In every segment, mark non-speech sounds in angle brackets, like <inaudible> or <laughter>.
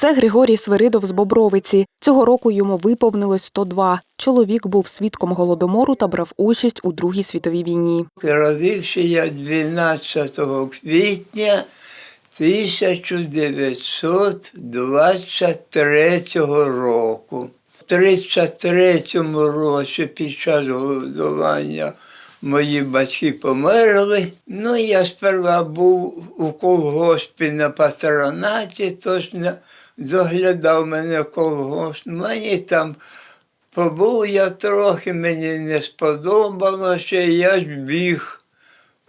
Це Григорій Свиридов з Бобровиці. Цього року йому виповнилось 102. Чоловік був свідком голодомору та брав участь у Другій світовій війні. Родився я 12 квітня 1923 року. В 33-му році під час голодування мої батьки померли. Ну, я сперва був у колгоспі на патронаті, тож не доглядав мене колгосп. Мені там Побув я трохи, мені не сподобалося, і я збіг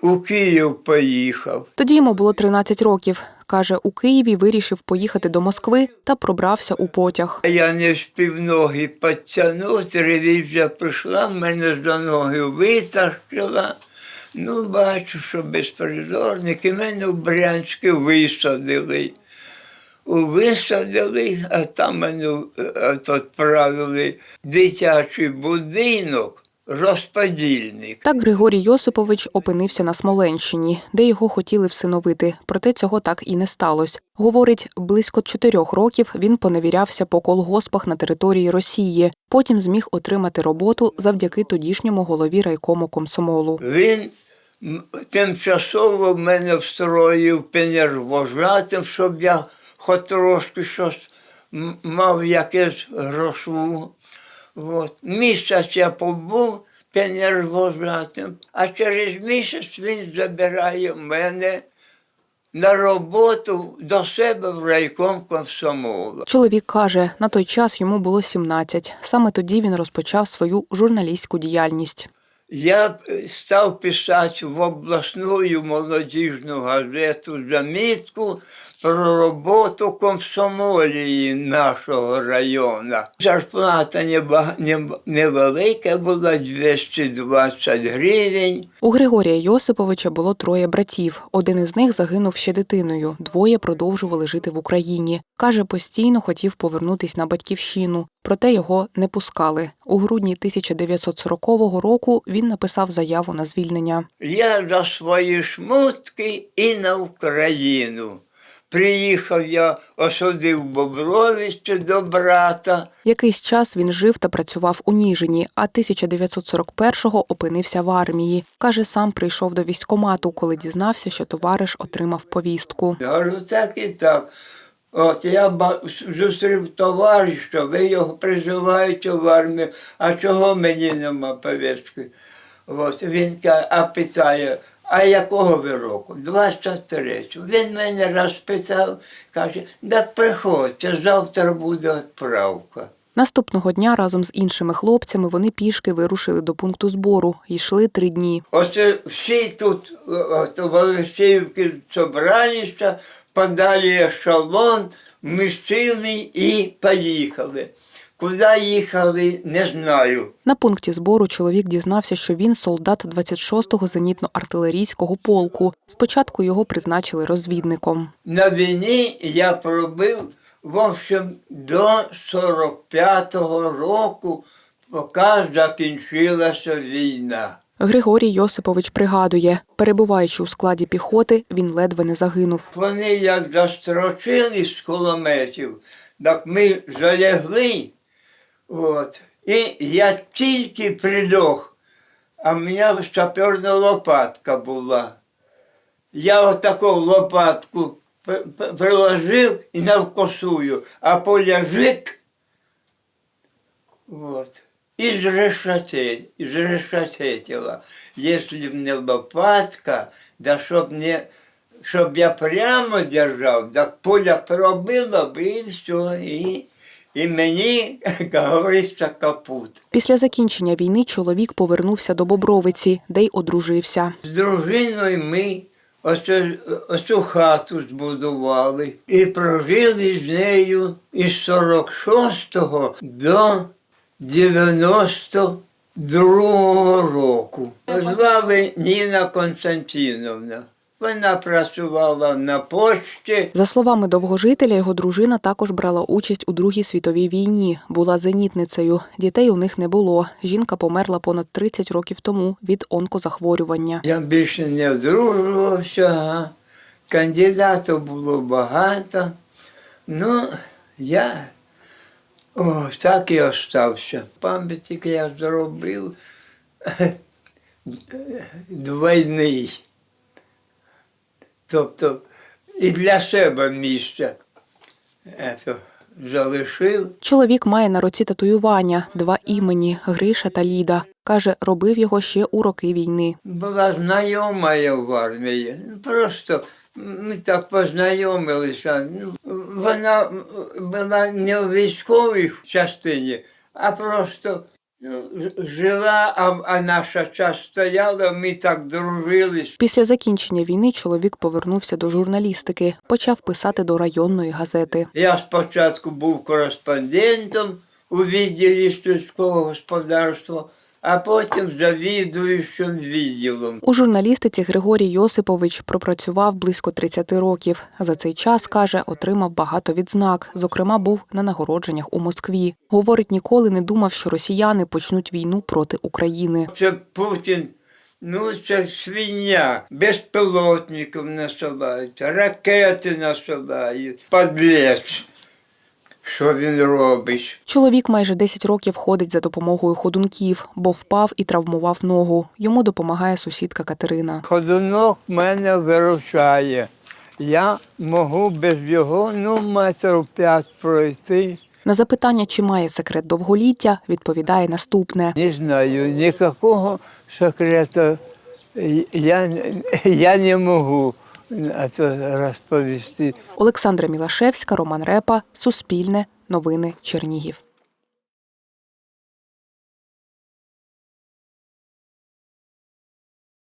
у Київ поїхав. Тоді йому було 13 років. Каже, у Києві вирішив поїхати до Москви та пробрався у потяг. Я не встиг ноги підтягнути, ревізія прийшла, мене за ноги витащила. Ну, бачу, що безпризорники мене в Брянське висадили. Висадили, а там мене е, відправили в дитячий будинок, розподільник. Так Григорій Йосипович опинився на Смоленщині, де його хотіли всиновити, проте цього так і не сталося. Говорить, близько чотирьох років він поневірявся по колгоспах на території Росії. Потім зміг отримати роботу завдяки тодішньому голові райкому комсомолу. Він тимчасово мене встроїв пенервожатим, щоб я хоч трошки щось мав якесь грошову. От. Місяць я побув пенервожатим, а через місяць він забирає мене на роботу до себе в райком комсомолу. Чоловік каже, на той час йому було 17. Саме тоді він розпочав свою журналістську діяльність. Я е, став писати в обласну молодіжну газету замітку про роботу комсомолії нашого району. Зарплата невелика була 220 гривень. У Григорія Йосиповича було троє братів. Один із них загинув ще дитиною. Двоє продовжували жити в Україні. Каже, постійно хотів повернутись на батьківщину, проте його не пускали. У грудні 1940 року він написав заяву на звільнення. Я за свої шмутки і на Україну. Приїхав я, осудив Бобровище до брата. Якийсь час він жив та працював у Ніжині, а 1941-го опинився в армії. Каже, сам прийшов до військкомату, коли дізнався, що товариш отримав повістку. Я говорю, так і так. От я зустрів товариша, ви його призиваєте в армію, а чого мені нема повістки? От він а питає, а якого ви року? 23-го. Він мене розпитав, каже, так приходьте, завтра буде відправка. Наступного дня разом з іншими хлопцями вони пішки вирушили до пункту збору. Йшли три дні. Оце всі тут, е, от, в Олексіївці собралися, подали ешелон, місцевий і поїхали. Куди їхали, не знаю. На пункті збору чоловік дізнався, що він солдат 26-го зенітно-артилерійського полку. Спочатку його призначили розвідником. На війні я пробив, в общем, до 45-го року, поки закінчилася війна. Григорій Йосипович пригадує, перебуваючи у складі піхоти, він ледве не загинув. Вони як застрочили з кулеметів, так ми залягли. От. І я тільки прилег, а в мене саперна лопатка була. Я отаку лопатку приложив і навкосую, а поляжик. Вот. І зрешетила. Якщо б не лопатка, да щоб не щоб я прямо держав, так поля пробило б і все, і, і мені, як говориться, капут. Після закінчення війни чоловік повернувся до Бобровиці, де й одружився. З дружиною ми оце, оцю хату збудували і прожили з нею із 46-го до 92-го року. Звали Ніна Константиновна. Вона працювала на пошті. За словами довгожителя, його дружина також брала участь у Другій світовій війні, була зенітницею. Дітей у них не було. Жінка померла понад 30 років тому від онкозахворювання. Я більше не одружувався, кандидатів було багато. Ну, Я о, так і остався. Пам'ятник я зробив <laughs> двойний. Тобто і для себе місце ето, залишив. Чоловік має на руці татуювання, два імені Гриша та Ліда. Каже, робив його ще у роки війни. Була знайома я в армії. Просто ми так познайомилися. Вона була не в військовій частині, а просто жила, а, а наша час стояла, ми так дружились. Після закінчення війни чоловік повернувся до журналістики, почав писати до районної газети. Я спочатку був кореспондентом у відділі сільського господарства, а потім завідуючим відділом. У журналістиці Григорій Йосипович пропрацював близько 30 років. За цей час, каже, отримав багато відзнак. Зокрема, був на нагородженнях у Москві. Говорить, ніколи не думав, що росіяни почнуть війну проти України. Це Путін, ну це свиня, безпілотників насилають, ракети насилають, подлець. Що він робить? Чоловік майже 10 років ходить за допомогою ходунків, бо впав і травмував ногу. Йому допомагає сусідка Катерина. Ходунок мене виручає. Я можу без його ну, метрів п'ять пройти. На запитання, чи має секрет довголіття, відповідає наступне. Не знаю, ніякого секрету я, я не можу а розповісти. Олександра Мілашевська, Роман Репа, Суспільне, Новини Чернігів.